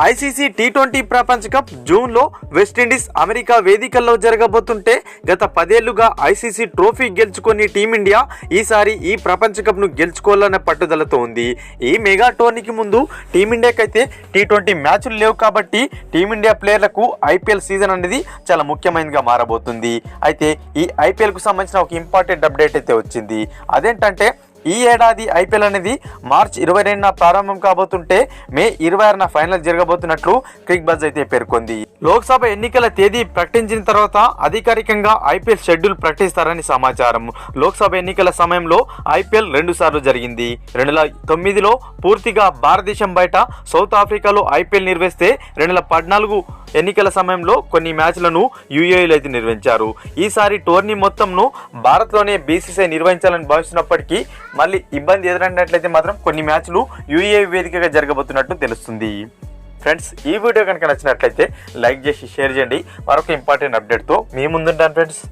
ICC T twenty ప్రపంచ cup జూన్లో West Indies America వేదికల్లో జరగబోతుంటే గత పదేళ్ళుగా ఐసీసీ ట్రోఫీ గెలుచుకుని టీమిండియా ఈసారి ఈ ప్రపంచ కప్ను గెలుచుకోవాలనే పట్టుదలతో ఉంది. ఈ మెగా టోర్నీకి ముందు టీమిండియాకైతే టీ ట్వంటీ మ్యాచ్లు లేవు కాబట్టి టీమిండియా ప్లేయర్లకు ఐపీఎల్ సీజన్ అనేది చాలా ముఖ్యమైనదిగా మారబోతుంది. అయితే ఈ ఐపీఎల్కు సంబంధించిన ఒక ఇంపార్టెంట్ అప్డేట్ అయితే వచ్చింది. అదేంటంటే ఈ ఏడాది ఐపీఎల్ అనేది మార్చ్ ఇరవై రెండున ప్రారంభం కాబోతుంటే మే ఇరవై ఆరున ఫైనల్ జరగబోతున్నట్లు క్రిక్ బజ్ అయితే పేర్కొంది. లోక్సభ ఎన్నికల తేదీ ప్రకటించిన తర్వాత అధికారికంగా ఐపీఎల్ షెడ్యూల్ ప్రకటిస్తారని సమాచారం. లోక్సభ ఎన్నికల సమయంలో ఐపీఎల్ రెండు సార్లు జరిగింది. రెండు వేల తొమ్మిదిలో పూర్తిగా భారతదేశం బయట సౌత్ ఆఫ్రికాలో ఐపీఎల్ నిర్వహిస్తే రెండు వేల పద్నాలుగు ఎన్నికల సమయంలో కొన్ని మ్యాచ్లను యూఏఈలో అయితే నిర్వహించారు. ఈసారి టోర్నీ మొత్తంను భారత్లోనే బీసీసీఐ నిర్వహించాలని భావిస్తున్నప్పటికీ మళ్ళీ ఇబ్బంది ఎదురైనట్లయితే మాత్రం కొన్ని మ్యాచ్లు యూఏ వేదికగా జరగబోతున్నట్టు తెలుస్తుంది. ఫ్రెండ్స్ ఈ వీడియో కనుక నచ్చినట్లయితే లైక్ చేసి షేర్ చేయండి. మరొక ఇంపార్టెంట్ అప్డేట్తో మీ ముందుంటాను ఫ్రెండ్స్